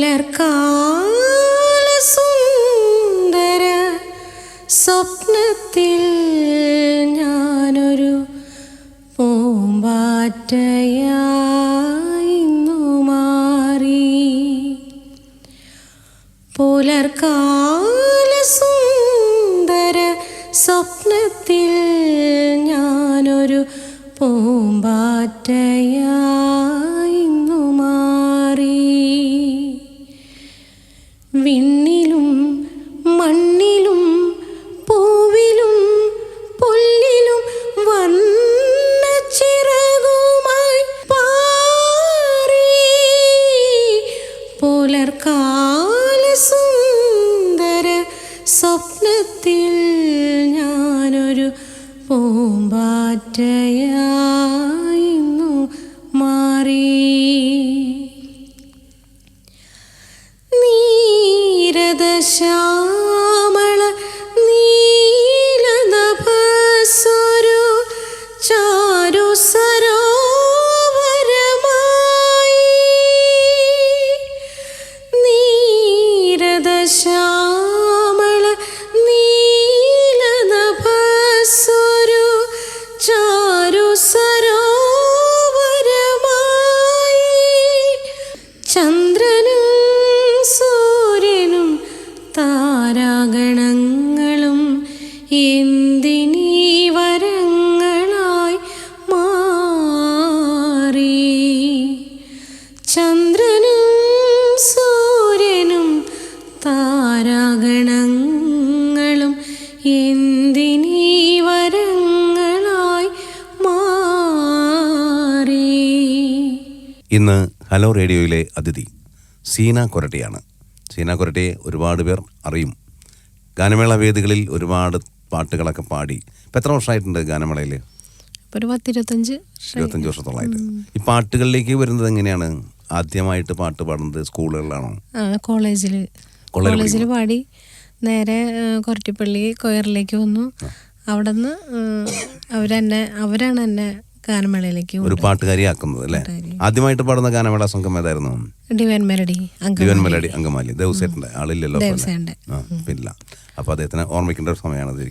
പുലർക്കാല 的笑 hello റേഡിയോയിലെ അതിഥി സീന കൊരട്ടിയാണ്. സീന കൊരട്ടിയെ ഒരുപാട് പേർ അറിയും. ഗാനമേള വേദികളിൽ ഒരുപാട് പാട്ടുകളൊക്കെ പാടി. ഇപ്പം എത്ര വർഷമായിട്ടുണ്ട് ഗാനമേളയിൽ ഒരു പത്തിരുപത്തഞ്ച്. ഇരുപത്തഞ്ച് വർഷത്തോളമായിട്ട് ഈ പാട്ടുകളിലേക്ക് വരുന്നത് എങ്ങനെയാണ്? ആദ്യമായിട്ട് പാട്ട് പാടുന്നത് സ്കൂളുകളിലാണോ? കോളേജിൽ കോളേജിൽ പാടി. നേരെ കൊരട്ടിപ്പള്ളി കൊയറിലേക്ക് വന്നു. അവിടെ നിന്ന് അവരെന്നെ അവരാണ് എന്നെ ഗാനമേളയിലേക്ക് ഒരു പാട്ടുകാരിയാക്കുന്നത് അല്ലേ? ആദ്യമായിട്ട് പാടുന്ന ഗാനമേള സംഘം ഏതായിരുന്നു? Divine melody divine melody Angamaly. ദേവസേട്ടന്റെ ആളില്ലല്ലോ അപ്പൊ. പിന്നില്ല അപ്പോൾ അദ്ദേഹത്തിന് ഓർമ്മിക്കേണ്ട ഒരു സമയമാണ്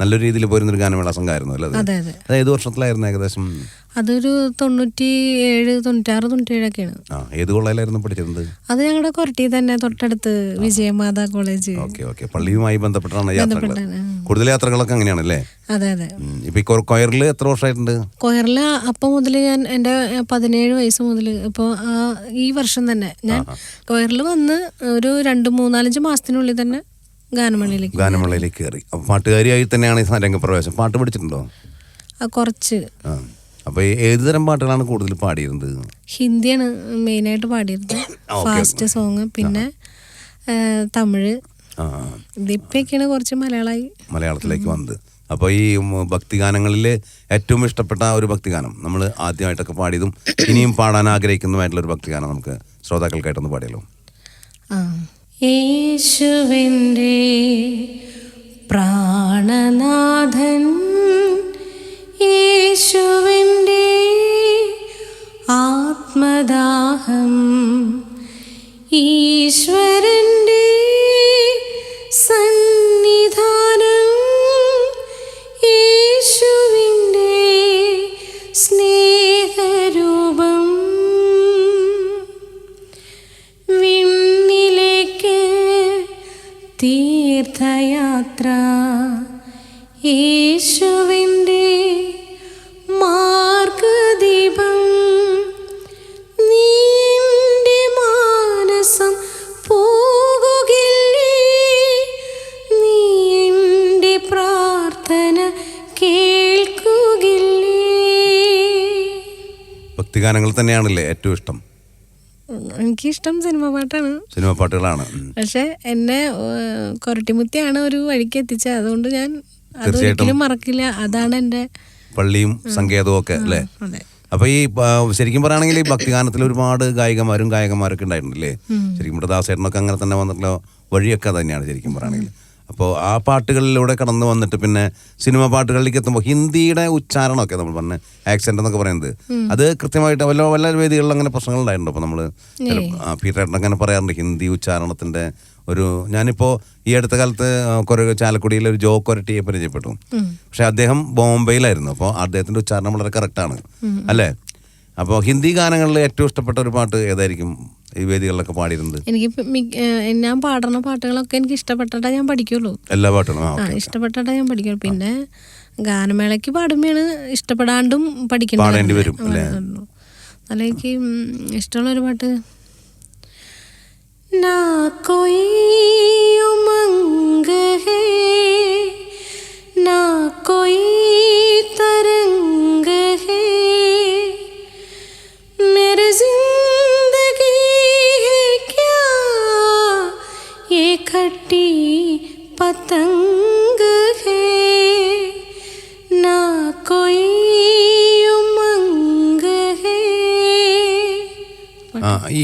നല്ല രീതിയിൽ പോയിരുന്ന ഒരു ഗാനമേള സംഘമായിരുന്നു അല്ലേ അത്? ഏത് വർഷത്തിലായിരുന്നു ഏകദേശം? അതൊരു തൊണ്ണൂറ്റി ഏഴ് തൊണ്ണൂറ്റാറ് തൊണ്ണൂറ്റേഴൊക്കെയാണ്. ആ ഏത് കോളേജിലായിരുന്നു പഠിച്ചിരുന്നത് അത് ഞങ്ങളുടെ കൊരട്ടി തന്നെ തൊട്ടടുത്ത് വിജയമാതാ കോളേജ്. Okay okay. പള്ളിയുമായി ബന്ധപ്പെട്ടാണ് യാത്രകൾ കൂടുതൽ യാത്രകളൊക്കെ അങ്ങനെയാണല്ലേ? അതെ അതെ. ഇപ്പൊ കൊയറിൽ എത്ര വർഷമായിട്ടുണ്ട് കൊയറിൽ അപ്പം മുതൽ ഞാൻ എന്റെ പതിനേഴ് വയസ്സ് മുതൽ ഇപ്പോൾ ഈ വർഷം തന്നെ ഞാൻ കൊയറിൽ വന്ന് ഒരു രണ്ട് മൂന്നാലഞ്ച് മാസത്തിനുള്ളിൽ തന്നെ ഗാനമേളയിലേക്ക് ഗാനമേളയിലേക്ക് കയറി പാട്ടുകാരിയായി തന്നെയാണ് ഈ രംഗപ്രവേശം. പാട്ട് പഠിച്ചിട്ടുണ്ടോ? കുറച്ച്. അപ്പൊ ഏത് തരം പാട്ടുകളാണ് കൂടുതൽ പാടിയിരുന്നത്? ഹിന്ദിയാണ് മെയിൻ ആയിട്ട് പാടിയിരുന്നത് ഫാസ്റ്റ് സോങ് പിന്നെ തമിഴ്. ആ ഇതിപ്പൊക്കെയാണ് കുറച്ച് മലയാളമായി മലയാളത്തിലേക്ക് വന്നത്. അപ്പോൾ ഈ ഭക്തിഗാനങ്ങളിൽ ഏറ്റവും ഇഷ്ടപ്പെട്ട ഒരു ഭക്തിഗാനം നമ്മൾ ആദ്യമായിട്ടൊക്കെ പാടിയതും ഇനിയും പാടാൻ ആഗ്രഹിക്കുന്നതുമായിട്ടുള്ള ഒരു ഭക്തിഗാനം നമുക്ക് ശ്രോതാക്കൾക്കായിട്ടൊന്ന് പാടിയല്ലോ യേശുവിന്റെ തീർത്ഥയാത്ര. യേശുവിന്റെ മാർഗദീപം നീന്റെ മാനസം പോകുകില്ലേ? നീ എന്റെ പ്രാർത്ഥന കേൾക്കുകില്ലേ? ഭക്തിഗാനങ്ങൾ തന്നെയാണല്ലേ ഏറ്റവും ഇഷ്ടം. എനിക്കിഷ്ടം സിനിമ പാട്ടാണ്. സിനിമ പാട്ടുകളാണ്. പക്ഷെ എന്നെ കൊരട്ടിമുത്തിയാണ് ഒരു വഴിക്ക് എത്തിച്ചത് അതുകൊണ്ട് ഞാൻ അതൊരിക്കലും മറക്കില്ല. അതാണ് എന്റെ പള്ളിയും സങ്കേതവും ഒക്കെ അല്ലേ? അപ്പൊ ഈ ശരിക്കും പറയുകയാണെങ്കിൽ ഈ ഭക്തിഗാനത്തിൽ ഒരുപാട് ഗായികമാരും ഗായകന്മാരൊക്കെ ഉണ്ടായിട്ടുണ്ടല്ലേ ശരിക്കും ദാസേട്ടനൊക്കെ അങ്ങനെ തന്നെ വന്നിട്ടുള്ള വഴിയൊക്കെ തന്നെയാണ് ശരിക്കും പറയുകയാണെങ്കിൽ. അപ്പോൾ ആ പാട്ടുകളിലൂടെ കടന്നു വന്നിട്ട് പിന്നെ സിനിമ പാട്ടുകളിലേക്ക് എത്തുമ്പോൾ ഹിന്ദിയുടെ ഉച്ചാരണമൊക്കെ നമ്മൾ പറഞ്ഞ ആക്സെന്റ് എന്നൊക്കെ പറയുന്നത്. അത് കൃത്യമായിട്ട് വല്ല വല്ല വേദികളിൽ അങ്ങനെ പ്രശ്നങ്ങൾ ഉണ്ടായിട്ടുണ്ട് അപ്പോൾ നമ്മൾ പീറ്ററേട്ടൻ അങ്ങനെ പറയാറുണ്ട് ഹിന്ദി ഉച്ചാരണത്തിന്റെ ഒരു ഞാനിപ്പോൾ ഈ അടുത്ത കാലത്ത് കുറെ ചാലക്കുടിയിൽ ഒരു ജോ കൊരട്ടിയെ പരിചയപ്പെട്ടു. പക്ഷെ അദ്ദേഹം ബോംബെയിലായിരുന്നു. അപ്പോൾ അദ്ദേഹത്തിന്റെ ഉച്ചാരണം വളരെ കറക്റ്റാണ് അല്ലേ? അപ്പോൾ ഹിന്ദി ഗാനങ്ങളിൽ ഏറ്റവും ഇഷ്ടപ്പെട്ട ഒരു പാട്ട് ഏതായിരിക്കും ഈ വേദികളിലൊക്കെ പാടിയിരുന്നത്? എനിക്ക് ഞാൻ പാടുന്ന പാട്ടുകളൊക്കെ എനിക്ക് ഇഷ്ടപ്പെട്ടാ ഞാൻ പഠിക്കുള്ളൂ. എല്ലാ പാട്ടുകളും. ഇഷ്ടപ്പെട്ടാ ഞാൻ പഠിക്കുള്ളൂ. പിന്നെ ഗാനമേളയ്ക്ക് പാടുമ്പോൾ ഇഷ്ടപ്പെടാണ്ടും പഠിക്കേണ്ടി പാടേണ്ടി വരും നല്ല എനിക്ക് ഇഷ്ടമുള്ള ഒരു പാട്ട്. കൊയ്യുമ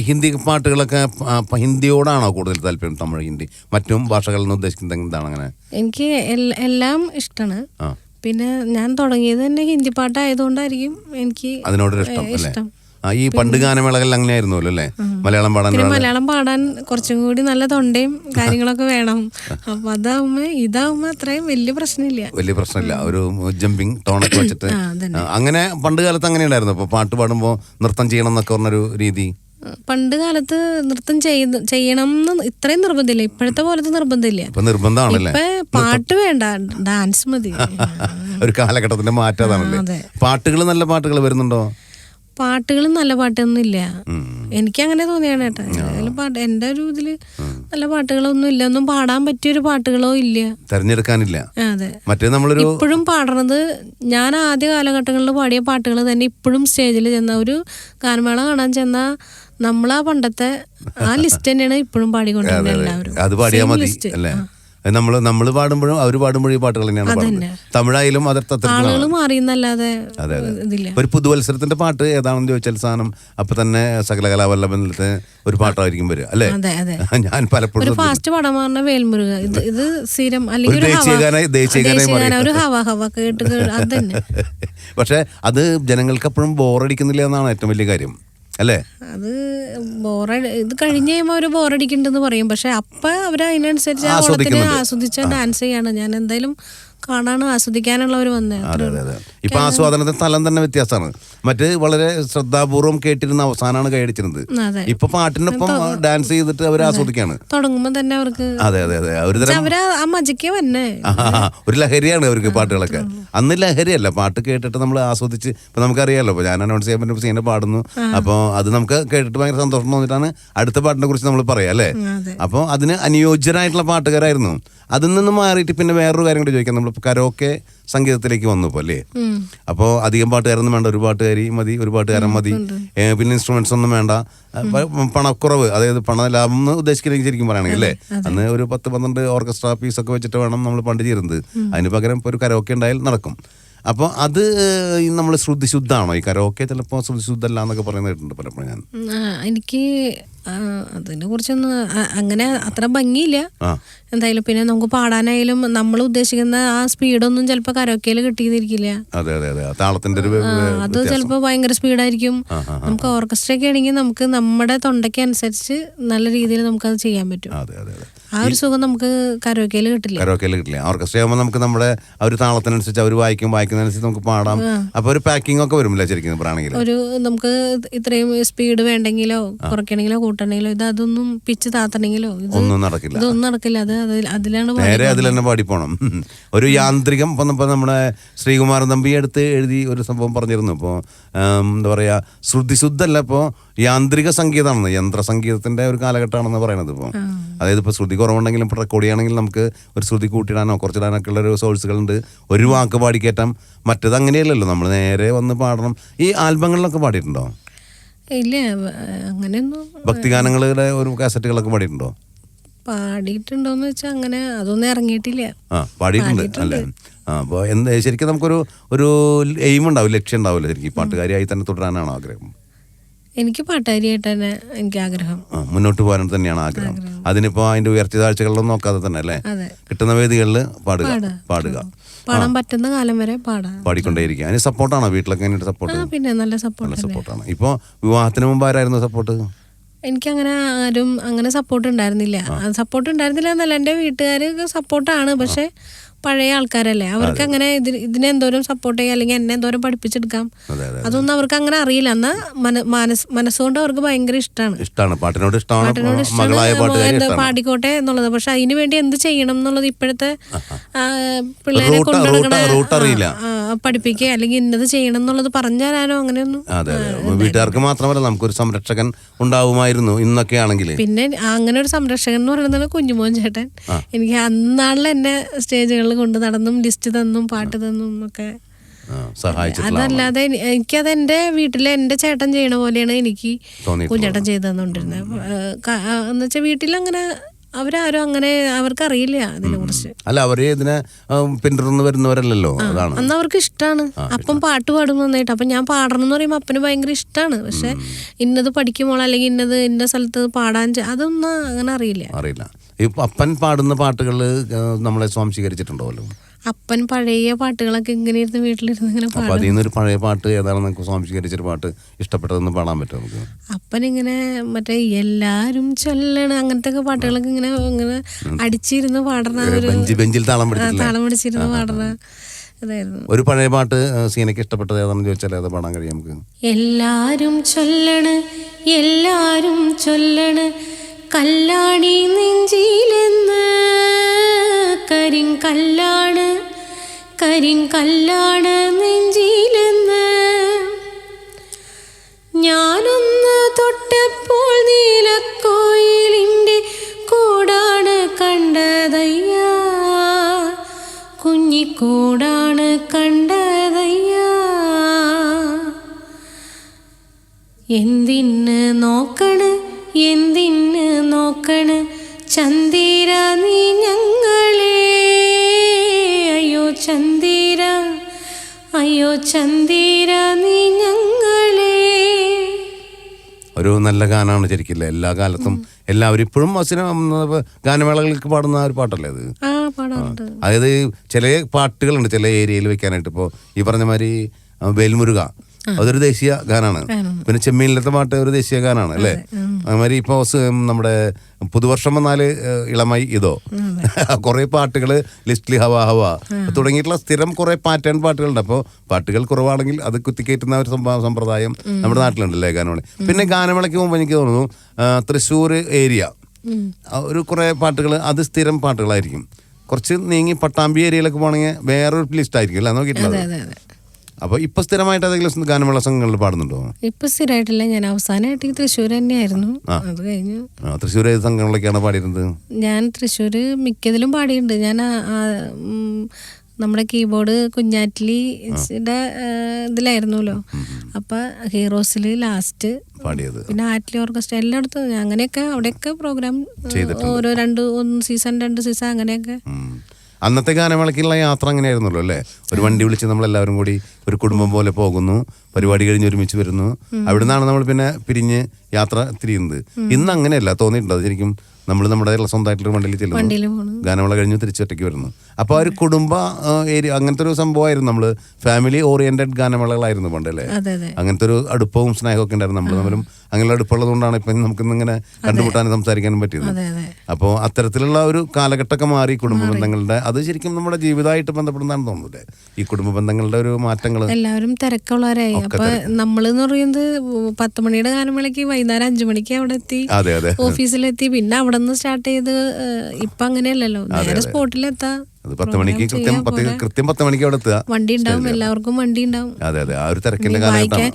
ഹിന്ദി പാട്ടുകളൊക്കെ ഹിന്ദിയോടാണോ കൂടുതൽ താല്പര്യം തമിഴ് ഹിന്ദി? മറ്റും ഭാഷകളിൽ നിന്ന് ഉദ്ദേശിക്കുന്നത് എന്താണ് അങ്ങനെ? എനിക്ക് എല്ലാം ഇഷ്ടമാണ് പിന്നെ ഞാൻ തുടങ്ങിയത് തന്നെ ഹിന്ദി പാട്ടായതുകൊണ്ടായിരിക്കും എനിക്ക് അതിനോട് ഇഷ്ടം ഈ പണ്ട് ഗാനമേളകളിൽ അങ്ങനെയായിരുന്നല്ലോ അല്ലേ? മലയാളം പാടാൻ മലയാളം പാടാൻ കുറച്ചും കൂടി നല്ല തൊണ്ടയും കാര്യങ്ങളൊക്കെ വേണം. അപ്പൊ അതാവുമ്പോ ഇതാവുമ്പോ അത്രയും വലിയ പ്രശ്നമില്ല. വലിയ പ്രശ്നമില്ല. ഒരു ജമ്പിങ് ടോണൊക്കെ വെച്ചിട്ട്. അങ്ങനെ പണ്ട് കാലത്ത് അങ്ങനെ ഉണ്ടായിരുന്നു അപ്പൊ പാട്ട് പാടുമ്പോൾ നൃത്തം ചെയ്യണം എന്നൊക്കെ പറഞ്ഞൊരു രീതി. പണ്ട് കാലത്ത് നൃത്തം ചെയ്ത് ചെയ്യണം എന്ന് ഇത്രയും നിർബന്ധമില്ല. ഇപ്പോഴത്തെ പോലത്തെ നിർബന്ധമില്ല. ഇപ്പൊ നിർബന്ധമാണല്ലേ? പാട്ട് വേണ്ട. ഡാൻസ് മതി. ഒരു കാലഘട്ടത്തിന്റെ മാറ്റാതാണല്ലേ പാട്ടുകൾ നല്ല പാട്ടുകൾ വരുന്നുണ്ടോ? പാട്ടുകൾ നല്ല പാട്ടൊന്നും ഇല്ല എനിക്ക് അങ്ങനെ തോന്നിയാണ് കേട്ടോ. പാട്ട് എന്റെ ഒരു ഇതിൽ നല്ല പാട്ടുകളൊന്നും ഇല്ല. ഒന്നും പാടാൻ പറ്റിയൊരു പാട്ടുകളോ ഇല്ല. തെരഞ്ഞെടുക്കാനില്ല. അതെ. മറ്റേ നമ്മളൊരു ഇപ്പോഴും പാടണത് ഞാൻ ആദ്യ കാലഘട്ടങ്ങളിൽ പാടിയ പാട്ടുകൾ തന്നെ ഇപ്പോഴും സ്റ്റേജിൽ ചെന്ന ഒരു ഗാനമേള കാണാൻ ചെന്ന നമ്മളാ പണ്ടത്തെ ആ ലിസ്റ്റ് തന്നെയാണ് ഇപ്പോഴും പാടിക്കൊണ്ടിരുന്നത് അത് പാടിയാൽ മതി. അല്ലേ? നമ്മൾ നമ്മൾ പാടുമ്പോഴും അവർ പാടുമ്പോഴും ഈ പാട്ടുകൾ തന്നെയാണ് പാടുന്നത്. തമിഴായാലും അത് ആളുകൾ മാറിയെന്നല്ലാതെ അതെ അതെ. ഒരു പുതുവത്സരത്തിന്റെ പാട്ട് ഏതാണെന്ന് ചോദിച്ചാൽ സാധനം അപ്പൊ തന്നെ സകലകലാവല്ലഭനത്തെ ഒരു പാട്ടായിരിക്കും വരിക അല്ലേ? ഞാൻ പലപ്പോഴും ഫാസ്റ്റ് പാടാൻ പറഞ്ഞ വേൽമുരുക. ഇത് സ്ഥിരം അല്ലെങ്കിൽ പക്ഷെ അത് ജനങ്ങൾക്ക് അപ്പോഴും ബോറടിക്കുന്നില്ല എന്നാണ് ഏറ്റവും വലിയ കാര്യം. അല്ലേ? അത് ബോറ ഇത് കഴിഞ്ഞ് കഴിയുമ്പോൾ അവർ ബോറടിക്കുന്നുണ്ടെന്ന് പറയും. പക്ഷെ അപ്പൊ അവർ അതിനനുസരിച്ച് ആ ഓണത്തിന് ആസ്വദിക്കുന്നുണ്ട്. ആസ്വദിച്ച ഡാൻസ് ചെയ്യാണ്. ഞാൻ എന്തായാലും കാണാൻ ആസ്വദിക്കാനുള്ളവർ വന്നേ. അതെ അതെ അതെ. ഇപ്പൊ ആസ്വാദനത്തെ തലം തന്നെ വ്യത്യാസമാണ്. മറ്റ് വളരെ ശ്രദ്ധാപൂർവം കേട്ടിരുന്ന അവസാനമാണ് കൈയടിച്ചിരുന്നത്. ഇപ്പൊ പാട്ടിനൊപ്പം ഡാൻസ് ചെയ്തിട്ട് അവർ ആസ്വദിക്കാണ്. തുടങ്ങുമ്പോ തന്നെ അവർക്ക് അതെ അതെ അതെ. ഒരു തരം ഒരു ലഹരിയാണ് അവർക്ക് പാട്ടുകളൊക്കെ. അന്ന് ലഹരിയല്ല പാട്ട് കേട്ടിട്ട് നമ്മൾ ആസ്വദിച്ച് ഇപ്പൊ നമുക്കറിയാലോ ഇപ്പൊ ഞാൻ അനൗൺസ് ചെയ്യാൻ പറ്റുമ്പോൾ സീനെ പാടുന്നു. അപ്പോൾ അത് നമുക്ക് കേട്ടിട്ട് ഭയങ്കര സന്തോഷം തോന്നിയിട്ടാണ് അടുത്ത പാട്ടിനെ കുറിച്ച് നമ്മൾ പറയാം അല്ലേ? അപ്പൊ അപ്പോൾ അതിന് അനുയോജ്യരായിട്ടുള്ള പാട്ടുകാരായിരുന്നു. അതിൽ നിന്ന് മാറിയിട്ട് പിന്നെ വേറൊരു കാര്യം കൂടി ചോദിക്കാം. നമ്മൾ കരോക്കെ സംഗീതത്തിലേക്ക് വന്നു ഇപ്പോൾ അല്ലേ അപ്പോൾ അധികം പാട്ടുകാരൊന്നും വേണ്ട ഒരു പാട്ടുകാരി മതി ഒരു പാട്ടുകാരൻ മതി. പിന്നെ ഇൻസ്ട്രുമെന്റ്സ് ഒന്നും വേണ്ട. പണക്കുറവ് അതായത് പണ ലാഭം എന്ന് ഉദ്ദേശിക്കുന്നത് ശരിക്കും പറയണെങ്കിൽ അല്ലേ? അന്ന് ഒരു പത്ത് പന്ത്രണ്ട് ഓർക്കസ്ട്ര പീസ് ഒക്കെ വെച്ചിട്ട് വേണം നമ്മൾ പണ്ട് ചേരുന്നത് അതിന് പകരം ഇപ്പോൾ ഒരു കരോക്കെ ഉണ്ടായാൽ നടക്കും. അപ്പോൾ അത് നമ്മൾ ശ്രുതി ശുദ്ധാണോ? ഈ കരോക്കെ ചിലപ്പോൾ ശ്രുതി ശുദ്ധല്ല എന്നൊക്കെ പറയുന്നത് കേട്ടിട്ടുണ്ട് പലപ്പോഴും ഞാൻ. എനിക്ക് അതിനെ കുറിച്ചൊന്നും അങ്ങനെ അത്ര ഭംഗിയില്ല. എന്തായാലും പിന്നെ നമുക്ക് പാടാനായാലും നമ്മൾ ഉദ്ദേശിക്കുന്ന ആ സ്പീഡൊന്നും ചിലപ്പോൾ കരോക്കയിൽ കിട്ടിയെന്നിരിക്കില്ല അതെ അതെ അതെ. താളത്തിന്റെ ഒരു അത് ചിലപ്പോൾ ഭയങ്കര സ്പീഡായിരിക്കും. നമുക്ക് ഓർക്കസ്ട്ര ഒക്കെ ആണെങ്കിൽ നമുക്ക് നമ്മുടെ തൊണ്ടയ്ക്ക് അനുസരിച്ച് നല്ല രീതിയിൽ നമുക്ക് അത് ചെയ്യാൻ പറ്റും. അതെ അതെ. ആ ഒരു സുഖം നമുക്ക് കരോക്കയിൽ കിട്ടില്ല? കരോക്കയിൽ കിട്ടില്ല? ഓർക്കസ്ട്ര ആകുമ്പോൾ നമുക്ക് നമ്മുടെ ആ ഒരു താളത്തിനനുസരിച്ച് അവർ വായിക്കും വായിക്കുന്നതനുസരിച്ച് നമുക്ക് പാടാം. അപ്പൊ ഒരു പാക്കിംഗ് ഒക്കെ വരുമില്ല ശരിക്കും പറയുകയാണെങ്കിൽ ഒരു നമുക്ക് ഇത്രയും സ്പീഡ് വേണ്ടെങ്കിലോ കുറയ്ക്കണെങ്കിലോ കൂട്ടണെങ്കിലോ ഇത് അതൊന്നും പിച്ച് താത്തണമെങ്കിലോ ഇത് ഒന്നും നടക്കില്ല. ഇതൊന്നും നടക്കില്ല. അത് അതിലാണ് നേരെ അതിൽ തന്നെ പാടി പോണം ഒരു യാന്ത്രികം ഇപ്പൊ നമ്മുടെ ശ്രീകുമാരൻ തമ്പി എടുത്ത് എഴുതി ഒരു സംഭവം പറഞ്ഞിരുന്നു. ഇപ്പോൾ എന്താ പറയുക ശ്രുതിശുദ്ധല്ല ഇപ്പോൾ യാന്ത്രിക സംഗീതമാണ് യന്ത്ര സംഗീതത്തിന്റെ ഒരു കാലഘട്ടമാണെന്ന് പറയുന്നത് ഇപ്പോൾ അതായത് ഇപ്പോൾ ശ്രുതി കുറവുണ്ടെങ്കിലും ഇപ്പോൾ റെക്കോർഡ് ചെയ്യണമെങ്കിൽ നമുക്ക് ഒരു ശ്രുതി കൂട്ടിയിടാനോ കുറച്ചിടാനൊക്കെ ഉള്ള ഒരു സോഴ്സുകളുണ്ട് ഒരു വാക്ക് പാടിക്കേറ്റം മറ്റത് അങ്ങനെയല്ലല്ലോ. നമ്മൾ നേരെ വന്ന് പാടണം. ഈ ആൽബങ്ങളിലൊക്കെ പാടിയിട്ടുണ്ടോ? ഇല്ല അങ്ങനെയൊന്നും ഭക്തിഗാനങ്ങളുടെ ഒരു കാസറ്റുകളൊക്കെ പാടിയിട്ടുണ്ടോ? പാടിയിട്ടുണ്ടോന്ന് വെച്ചാൽ അങ്ങനെ അതൊന്നും ഇറങ്ങിയിട്ടില്ല. ആ പാടിയിട്ടുണ്ട് അല്ലേ? ആ അപ്പോൾ എന്താ ശരിക്കും നമുക്കൊരു ഒരു എയിം ഉണ്ടാവും ലക്ഷ്യം ഉണ്ടാവില്ല ശരിക്കും പാട്ടുകാരിയായി തന്നെ തുടരാനാണ് ആഗ്രഹം? എനിക്ക് പാട്ടുകാരിയായിട്ട് തന്നെ എനിക്ക് ആഗ്രഹം. ആ, മുന്നോട്ട് പോകാൻ തന്നെയാണ് ആഗ്രഹം. അതിനിപ്പോ അതിന്റെ ഉയർച്ച താഴ്ചകളിലൊന്നും നോക്കാതെ തന്നെ അല്ലേ? അതെ. കിട്ടുന്ന വേദികളിൽ പാടുക പാടുക. പാടുക. പാടാൻ പറ്റുന്ന കാലം വരെ പാടാം. പാടിക്കൊണ്ടേയിരിക്കുക. അതിന് സപ്പോർട്ടാണോ വീട്ടിലൊക്കെ ആ സപ്പോർട്ട് പിന്നെ നല്ല നല്ല സപ്പോർട്ട് സപ്പോർട്ടാണ് ഇപ്പോൾ വിവാഹത്തിന് മുമ്പ് ആരായിരുന്നു സപ്പോർട്ട് എനിക്കങ്ങനെ ആരും അങ്ങനെ സപ്പോർട്ട് ഉണ്ടായിരുന്നില്ല. സപ്പോർട്ട് ഉണ്ടായിരുന്നില്ല എന്നല്ല എന്റെ വീട്ടുകാർ സപ്പോർട്ടാണ് പക്ഷെ പഴയ ആൾക്കാരല്ലേ? അവർക്ക് അങ്ങനെ ഇതിന് എന്തോരം സപ്പോർട്ട് ചെയ്യാം? അല്ലെങ്കിൽ എന്നെ എന്തോരം പഠിപ്പിച്ചെടുക്കാം? അതെ അതെ അതൊന്നും അവർക്ക് അങ്ങനെ അറിയില്ല. എന്നാ മന മനസ് മനസ്സുകൊണ്ട് അവർക്ക് ഭയങ്കര ഇഷ്ടമാണ് ഇഷ്ടമാണ് പാട്ടിനോട് ഇഷ്ടമാണ് പാടിക്കോട്ടെ എന്നുള്ളത്. പക്ഷെ അതിന് വേണ്ടി എന്ത് ചെയ്യണം എന്നുള്ളത് ഇപ്പോഴത്തെ പിള്ളേരെ കൊണ്ടുനടക്കണ പഠിപ്പിക്കുക അല്ലെങ്കിൽ ഇന്നത് ചെയ്യണം എന്നുള്ളത് പറഞ്ഞു തരാനോ അങ്ങനെയൊന്നും അതെ വീട്ടുകാർക്ക് മാത്രമല്ല നമുക്കൊരു സംരക്ഷകൻ ഉണ്ടാവുമായിരുന്നു ഇന്നൊക്കെ ആണെങ്കിൽ. പിന്നെ അങ്ങനെ ഒരു സംരക്ഷകൻ എന്ന് പറയുന്നത് കുഞ്ഞുമോൻ ചേട്ടൻ. എനിക്ക് അന്നാളിൽ എന്നെ സ്റ്റേജുകളിൽ കൊണ്ട് നടന്നും ലിസ്റ്റ് തന്നും പാട്ട് തന്നും ഒക്കെ. അതല്ലാതെ എനി- എനിക്കത് എന്റെ വീട്ടിലെ എന്റെ ചേട്ടൻ ചെയ്യണ പോലെയാണ് എനിക്ക് കുഞ്ഞേട്ടൻ ചെയ്തു തന്നോണ്ടിരുന്നത് എന്ന് വെച്ചാൽ വീട്ടിൽ അങ്ങനെ അവരാരും അങ്ങനെ അവർക്കറിയില്ല അതിനെ കുറിച്ച് അല്ല അവർ ഇതിനെ പിന്തുടർന്ന് വരുന്നവരല്ലല്ലോ അതാണ്. അന്ന് അവർക്ക് ഇഷ്ടമാണ് അപ്പം പാട്ട് പാടും നന്നായിട്ട്. അപ്പം ഞാൻ പാടണം എന്ന് പറയുമ്പോൾ അപ്പന് ഭയങ്കര ഇഷ്ടമാണ് പക്ഷെ ഇന്നത് പഠിക്കുമ്പോൾ അല്ലെങ്കിൽ ഇന്നത് ഇന്ന സ്ഥലത്ത് പാടാൻ അതൊന്നും അങ്ങനെ അറിയില്ല. അറിയില്ല. ഈ അപ്പൻ പാടുന്ന പാട്ടുകൾ നമ്മളെ സ്വാംശീകരിച്ചിട്ടുണ്ടോല്ലോ അപ്പൻ പഴയ പാട്ടുകളൊക്കെ ഇങ്ങനെ ഇരുന്ന് വീട്ടിലിരുന്ന് ഇങ്ങനെ അപ്പൊ പാടും അതിൽ നിന്നൊരു പഴയ പാട്ട് ഏതാണ് നിങ്ങൾക്ക് സ്വാംശീകരിച്ചൊരു പാട്ട് ഇഷ്ടപ്പെട്ടതെന്ന് പാടാൻ പറ്റും നമുക്ക്? അപ്പൻ ഇങ്ങനെ മറ്റേ എല്ലാരും ചൊല്ലണ അങ്ങനത്തെ ഒക്കെ പാട്ടുകളൊക്കെ ഇങ്ങനെ ഇങ്ങനെ അടിച്ചിരുന്ന് പാടണ ഒരു ബെഞ്ച് ബെഞ്ചിൽ താളം പിടിച്ചിട്ടില്ല? താളം പിടിച്ചിരുന്ന് പാടുന്ന ഇതായിരുന്നു. ഒരു പഴയ പാട്ട് സീനയ്ക്ക് ഇഷ്ടപ്പെട്ടത് ഏതാണെന്ന് ചോദിച്ചാൽ അത് പാടാൻ കഴിയും നമുക്ക്? എല്ലാരും ചൊല്ലണ് എല്ലാരും ചൊല്ലണ് കല്ലാണി നെഞ്ചിയിലെന്ന് കരിങ്കല്ലാണ് കരിങ്കല്ലാണ് നെഞ്ചിയിലെന്ന് ഞാനൊന്ന് തൊട്ടപ്പോൾ നീലക്കോയിലിന്റെ കൂടാണ് കണ്ടതയ്യാ. കുഞ്ഞിക്കൂടാണ് കണ്ടതയ്യാ. എന്തിന് നോക്കണ്? എന്തിന് നോക്കണ്? ചന്ദീര നീ ഞങ്ങളെ. അയ്യോ ചന്ദീര അയ്യോ ചന്ദീര നീ ഞങ്ങളെ. ഒരു നല്ല ഗാനമാണ് ശരിക്കില്ല? എല്ലാ കാലത്തും എല്ലാവരും ഇപ്പോഴും അസിന ഗാനമേളകൾക്ക് പാടുന്ന ഒരു പാട്ടല്ലേ അത്? അതായത് ചില പാട്ടുകളുണ്ട് ചില ഏരിയയിൽ വെക്കാനായിട്ട്. ഇപ്പോൾ ഈ പറഞ്ഞ മാതിരി വേൽമുരുക. അതൊരു ദേശീയ ഗാനാണ്. പിന്നെ ചെമ്മീനിലത്തെ പാട്ട് ഒരു ദേശീയ ഗാനാണ് അല്ലേ? അതുമാതിരി ഇപ്പോൾ നമ്മുടെ പുതുവർഷം വന്നാൽ ഇളമായി ഇളമൈ ഇതോ കുറെ പാട്ടുകൾ ലിസ്റ്റിൽ ഹവ ഹവ. തുടങ്ങിയിട്ടുള്ള സ്ഥിരം കുറെ പാറ്റേൺ പാട്ടുകളുണ്ട്. അപ്പോൾ പാട്ടുകൾ കുറവാണെങ്കിൽ അത് കുത്തിക്കയറ്റുന്ന ഒരു സമ്പ്രദായം നമ്മുടെ നാട്ടിലുണ്ടല്ലേ ഗാനമേള? പിന്നെ ഗാനമേളയ്ക്ക് മുമ്പ് എനിക്ക് തോന്നുന്നു തൃശ്ശൂർ ഏരിയ. ഒരു കുറെ പാട്ടുകൾ അത് സ്ഥിരം പാട്ടുകളായിരിക്കും. കുറച്ച് നീങ്ങി പട്ടാമ്പി ഏരിയയിലൊക്കെ പോകണമെങ്കിൽ വേറൊരു ലിസ്റ്റ് ആയിരിക്കും അല്ലേ നോക്കിയിട്ടുള്ളത് അപ്പോൾ ഇപ്പൊ സ്ഥിരമായിട്ട് ഏതെങ്കിലും ഗാനമേള സംഘങ്ങളിൽ പാടുന്നുണ്ടോ? ഇപ്പൊ സ്ഥിരമായിട്ടില്ല ഞാൻ അവസാനമായിട്ട് ഈ തൃശ്ശൂർ തന്നെയായിരുന്നു. അത് കഴിഞ്ഞു. തൃശ്ശൂർ ഏത് സംഘങ്ങളിലൊക്കെയാണ് പാടിയിരുന്നത്? ഞാൻ തൃശ്ശൂർ മിക്കതിലും പാടിയിട്ടുണ്ട്. ഞാൻ നമ്മുടെ കീബോർഡ് കുഞ്ഞാറ്റിലിയുടെ ഇതിലായിരുന്നല്ലോ. അപ്പൊ ഹീറോസിൽ ലാസ്റ്റ് പാടിയത്. പിന്നെ ആറ്റ്ലി ഓർക്കസ്ട്ര എല്ലായിടത്തും അങ്ങനെയൊക്കെ അവിടെയൊക്കെ പ്രോഗ്രാം ഓരോ രണ്ട് ഒന്ന് സീസൺ രണ്ട് സീസൺ അങ്ങനെയൊക്കെ. അന്നത്തെ ഗാനമേളയ്ക്കുള്ള യാത്ര അങ്ങനെയായിരുന്നല്ലോ അല്ലേ? ഒരു വണ്ടി വിളിച്ച് നമ്മൾ എല്ലാവരും കൂടി ഒരു കുടുംബം പോലെ പോകുന്നു പരിപാടി കഴിഞ്ഞ് ഒരുമിച്ച് വരുന്നു. അവിടെ നിന്നാണ് നമ്മൾ പിന്നെ പിരിഞ്ഞ് യാത്ര തിരിയുന്നത്. ഇന്ന് അങ്ങനെയല്ല തോന്നിയിട്ടുണ്ട്. അത് ശരിക്കും നമ്മൾ നമ്മുടെ സ്വന്തമായിട്ടുള്ള വണ്ടിയിൽ ചെല്ലുന്നു. ഗാനമേള കഴിഞ്ഞ് തിരിച്ചൊറ്റയ്ക്ക് വരുന്നു. അപ്പോൾ ആ ഒരു കുടുംബ ഏരിയ അങ്ങനത്തെ ഒരു സംഭവമായിരുന്നു നമ്മൾ ഫാമിലി ഓറിയന്റഡ് ഗാനമേളകളായിരുന്നു പണ്ടല്ലേ അങ്ങനത്തെ ഒരു അടുപ്പവും സ്നേഹവും ഒക്കെ ഉണ്ടായിരുന്നു. നമ്മൾ തമ്മിലും അങ്ങനെയുള്ള അടുപ്പുള്ളതുകൊണ്ടാണ് ഇപ്പം നമുക്ക് ഇങ്ങനെ കണ്ടുമുട്ടാനും സംസാരിക്കാനും പറ്റിയത്. അപ്പോൾ അത്തരത്തിലുള്ള ഒരു കാലഘട്ടമൊക്കെ മാറി കുടുംബ ബന്ധങ്ങളുടെ അത് ശരിക്കും നമ്മുടെ ജീവിതമായിട്ട് ബന്ധപ്പെടുന്നതാണെന്ന് തോന്നുന്നില്ലേ ഈ കുടുംബ ബന്ധങ്ങളുടെ ഒരു മാറ്റങ്ങൾ എല്ലാവരും തിരക്കുള്ളവരായി. അപ്പൊ നമ്മളെന്ന് പറയുന്നത് പത്ത് മണിയുടെ ഗാനമേളയ്ക്ക് വൈകുന്നേരം അഞ്ചു മണിക്ക് അവിടെ എത്തി. ഓഫീസിലെത്തി. പിന്നെ അവിടെ നിന്ന് സ്റ്റാർട്ട് ചെയ്ത് ഇപ്പൊ അങ്ങനെയല്ലല്ലോ. നേരെ സ്പോട്ടിലെത്താ. അത് പത്ത് മണിക്ക് കൃത്യം പത്ത് കൃത്യം പത്ത് മണിക്ക് അവിടെ എത്തുക. വണ്ടി ഉണ്ടാവും എല്ലാവർക്കും വണ്ടി ഉണ്ടാവും. അതെ അതെ. ആ ഒരു തിരക്കിന്റെ കാലഘട്ടമാണ്.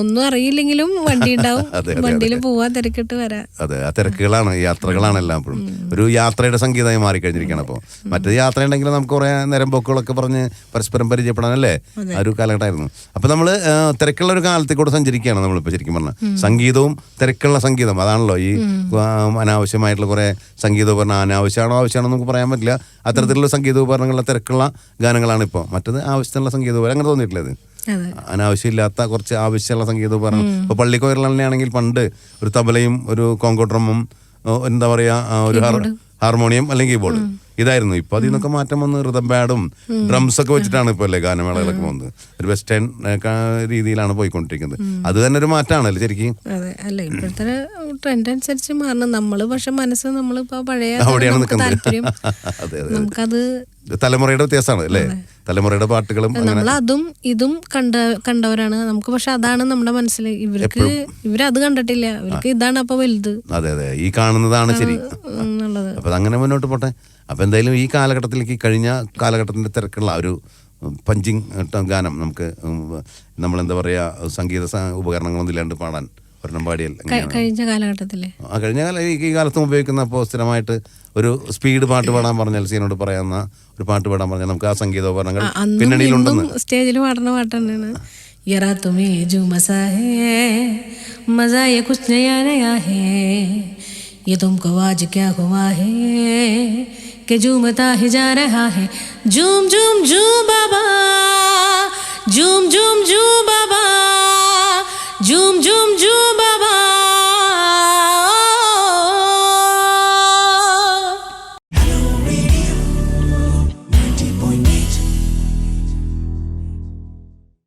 ഒന്നും അറിയില്ലെങ്കിലും വണ്ടി ഉണ്ടാവും. വണ്ടിയിൽ പോവാ തിരക്കിട്ട് വരാം. അതെ ആ തിരക്കുകളാണ് യാത്രകളാണ് എല്ലാം എപ്പോഴും ഒരു യാത്രയുടെ സംഗീതമായി മാറിക്കഴിഞ്ഞിരിക്കുകയാണ് അപ്പോൾ. മറ്റൊരു യാത്ര ഉണ്ടെങ്കിൽ നമുക്ക് കുറേ നേരം പോക്കുകളൊക്കെ പറഞ്ഞ് പരസ്പരം പരിചയപ്പെടാനല്ലേ ആ ഒരു കാലഘട്ടമായിരുന്നു. അപ്പോൾ നമ്മൾ തിരക്കുള്ള ഒരു കാലത്തിൽ കൂടെ സഞ്ചരിക്കുകയാണ് നമ്മളിപ്പോൾ ശരിക്കും പറഞ്ഞ സംഗീതവും തിരക്കുള്ള സംഗീതം അതാണല്ലോ ഈ അനാവശ്യമായിട്ടുള്ള കുറേ സംഗീതോപകരണം അനാവശ്യമാണോ ആവശ്യമാണോ നമുക്ക് പറയാൻ പറ്റില്ല. അത്തരത്തിലുള്ള സംഗീതോപകരണങ്ങളുടെ തിരക്കുള്ള ഗാനങ്ങളാണ് ഇപ്പോൾ മറ്റത് ആവശ്യത്തിനുള്ള സംഗീതോപകരണം അങ്ങനെ തോന്നിയിട്ടില്ല അനാവശ്യമില്ലാത്ത കുറച്ച് ആവശ്യമുള്ള സംഗീത പറഞ്ഞു. ഇപ്പൊ പള്ളിക്കോയിലാണെങ്കിൽ പണ്ട് ഒരു തബലയും ഒരു കോങ്കോ ഡ്രമ്മും എന്താ പറയാ ഒരു ഹാർമോണിയം അല്ലെങ്കിൽ കീബോർഡ്. ഇതായിരുന്നു. ഇപ്പൊ അതിൽ നിന്നൊക്കെ മാറ്റം വന്ന് റിതം പാഡും ഡ്രംസ് ഒക്കെ വെച്ചിട്ടാണ് ഇപ്പൊ അല്ലേ ഗാനമേളകളൊക്കെ പോകുന്നത്. ഒരു വെസ്റ്റേൺ രീതിയിലാണ് പോയിക്കൊണ്ടിരിക്കുന്നത്. അത് തന്നെ ഒരു മാറ്റമാണല്ലേ ശരിക്കും? അതെ. അല്ല ഇപ്പോഴത്തെ ട്രെൻഡ് അനുസരിച്ച് മാറണം. നമ്മൾ പക്ഷെ മനസ്സ് നമ്മളിപ്പോ പഴയ അവിടെയാണ് നിൽക്കുന്നത്. നമുക്കത് തലമുറയുടെ വ്യത്യാസമാണ് അല്ലേ? തലമുറയുടെ പാട്ടുകളും നമ്മൾ അതും ഇതും കണ്ട കണ്ടവരാണ്. നമുക്ക് പക്ഷെ അതാണ് നമ്മുടെ മനസ്സിൽ ഇവർക്ക് ഇവരത് കണ്ടിട്ടില്ല. ഇവർക്ക് ഇതാണ് അപ്പൊ വലുത്. അതെ അതെ. ഈ കാണുന്നതാണ് ശരി. അപ്പൊ അങ്ങനെ മുന്നോട്ട് പോട്ടെ. അപ്പൊ എന്തായാലും ഈ കാലഘട്ടത്തിലേക്ക് കഴിഞ്ഞ കാലഘട്ടത്തിന്റെ തിരക്കുള്ള ഒരു പഞ്ചിങ് ഗാനം നമുക്ക് നമ്മൾ നമ്മളെന്താ പറയാ സംഗീത ഉപകരണങ്ങളൊന്നും ഇല്ലാണ്ട് പാടാൻ കഴിഞ്ഞ കാലഘട്ടത്തിലെ. കഴിഞ്ഞ ഈ കാലത്തും ഉപയോഗിക്കുന്ന അപ്പോൾ സ്ഥിരമായിട്ട് ഒരു സ്പീഡ് പാട്ട് പാടാൻ പറഞ്ഞാൽ സീനോട് പറയാവുന്ന ഒരു പാട്ട് പാടാൻ പറഞ്ഞാൽ നമുക്ക് ആ സംഗീതോപകരണങ്ങൾ പിന്നണിയിലുണ്ടെന്ന് സ്റ്റേജിൽ പാടുന്ന പാട്ട് തന്നെയാണ് യറാ തുമേ ജു മസാ ഹേ മസാ യെ കുച്ച് നയാ നയാ ഹേ യെ തുംകോ ആജ് ക്യാ ഹുവാ ഹേ के झूमता ही जा रहा है झूम झूम झूम बाबा झूम झूम झूम बाबा জুম জুম জু বাবা।